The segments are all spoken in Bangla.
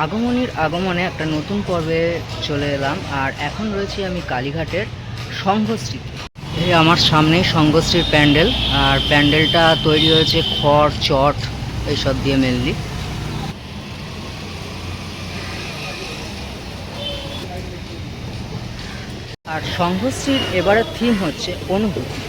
আগমনীর আগমনে একটা নতুন পর্বে চলে এলাম, আর এখন রয়েছি আমি কালীঘাটের সংঘশ্রীতে। এই আমার সামনেই সংঘশ্রীর প্যান্ডেল, আর প্যান্ডেলটা তৈরি হয়েছে খড়, চট, এইসব দিয়ে মেনলি আর সংঘশ্রীর এবারের থিম হচ্ছে অনুভূতি।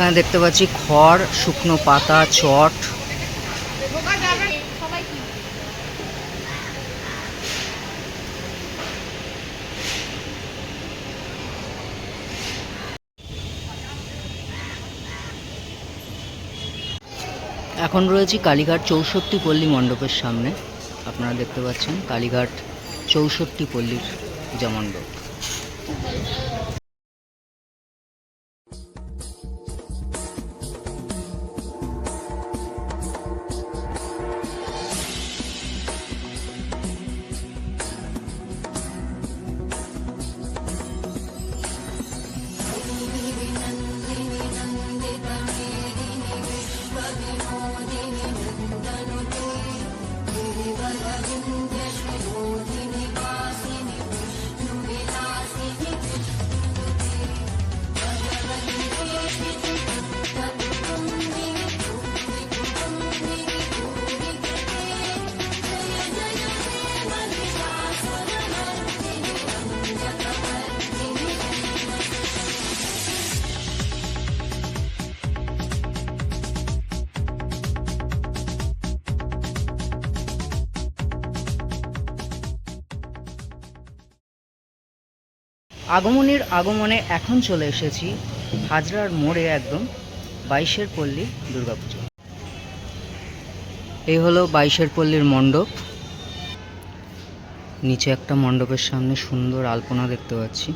এখানে দেখতে পাচ্ছি খড়, শুকনো পাতা, চট। এখন রয়েছি কালীঘাট চৌষট্টি পল্লী মণ্ডপের সামনে। আপনারা দেখতে পাচ্ছেন কালীঘাট চৌষট্টি পল্লীর পূজা মণ্ডপ আগমনীর আগমনে এখন চলে এসেছি হাজরার মোড়ে একদম বাইশের পল্লী দুর্গাপুজো। এই হলো বাইশের পল্লীর মণ্ডপ। নিচে একটা মণ্ডপের সামনে সুন্দর আলপনা দেখতে পাচ্ছি।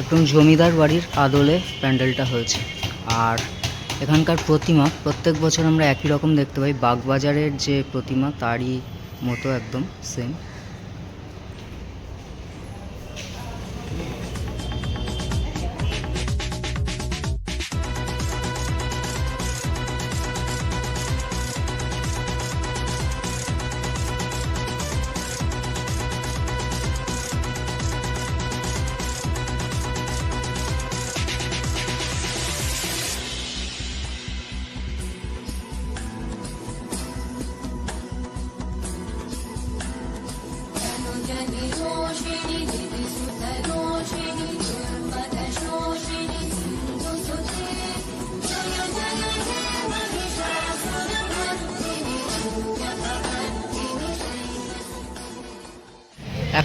একদম জমিদার বাড়ির আদলে প্যান্ডেলটা হয়েছে। আর এখানকার প্রতিমা, প্রত্যেক বছর আমরা একই রকম দেখতে পাই। বাগবাজারের যে প্রতিমা, তারই মতো একদম সেম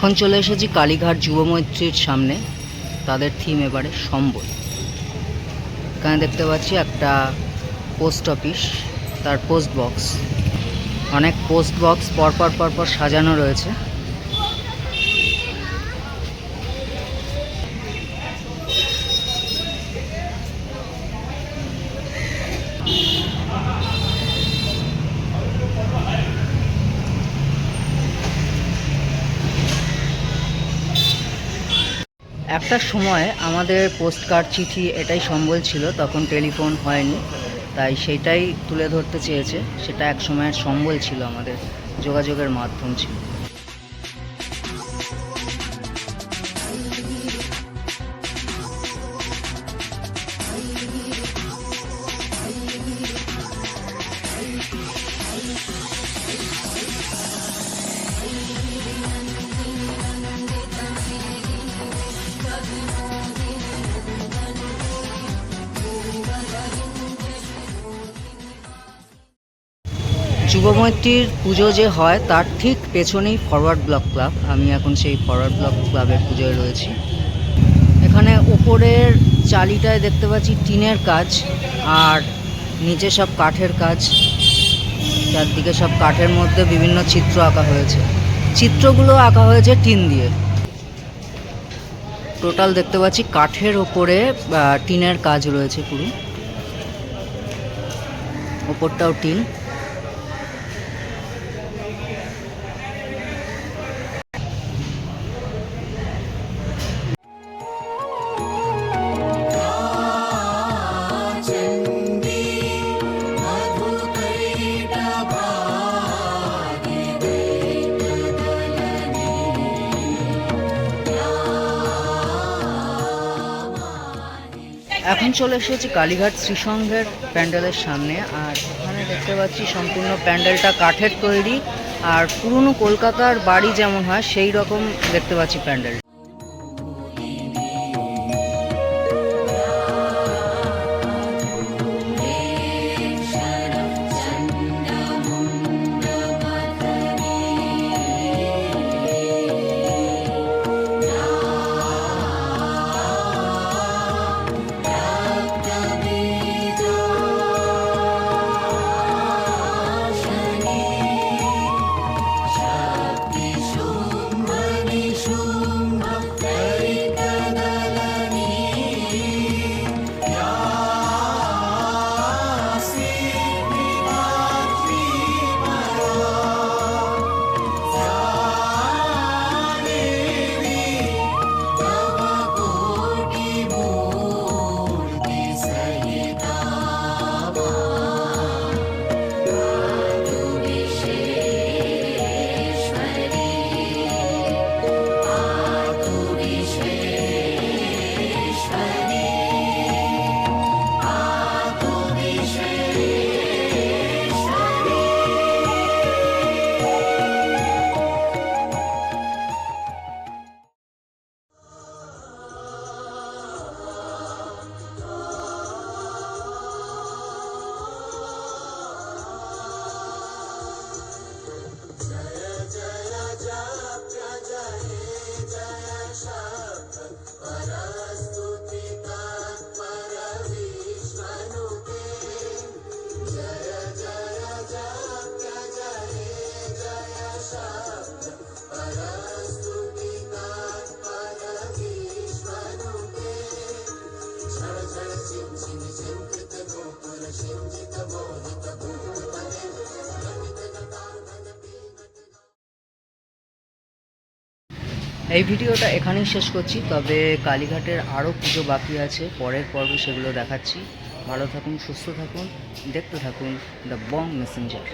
এখন চলে এসেছি কালীঘাট যুব মৈত্রীর সামনে, তাদের থিম এবারে সম্বল। এখানে দেখতে পাচ্ছি একটা পোস্ট অফিস তার পোস্ট বক্স অনেক পোস্ট বক্স পরপর পরপর সাজানো রয়েছে। একটা সময় আমাদের পোস্ট কার্ড চিঠি এটাই সম্বল ছিল, তখন টেলিফোন হয়নি। তাই সেটাই তুলে ধরতে চেয়েছে, সেটা এক সময়ের সম্বল ছিল আমাদের, যোগাযোগের মাধ্যম ছিল। যুবমৈত্রীর পুজো যে হয়, তার ঠিক পেছনেই ফরওয়ার্ড ব্লক ক্লাব আমি এখন সেই ফরওয়ার্ড ব্লক ক্লাবের পুজোয় রয়েছি। এখানে উপরের চালিটায় দেখতে পাচ্ছি টিনের কাজ আর নিচে সব কাঠের কাজ। চারদিকে সব কাঠের মধ্যে বিভিন্ন চিত্র আঁকা হয়েছে। চিত্রগুলো আঁকা হয়েছে টিন দিয়ে। টোটাল দেখতে পাচ্ছি কাঠের ওপরে টিনের কাজ রয়েছে পুরো। ওপরটাও টিন। এখন চলে এসেছি কালীঘাট শ্রীসংঘের প্যান্ডেলের সামনে, আর এখানে দেখতে পাচ্ছি সম্পূর্ণ প্যান্ডেলটা কাঠের তৈরি, আর পুরনো কলকাতার বাড়ি যেমন হয়, সেই রকম দেখতে পাচ্ছি প্যান্ডেল। এই ভিডিওটা এখানেই শেষ করছি, তবে কালীঘাটের আরও পুজো বাকি আছে, পরের পর্বে সেগুলো দেখাচ্ছি। ভালো থাকুন, সুস্থ থাকুন, দেখতে থাকুন, দ্য বং মেসেঞ্জার।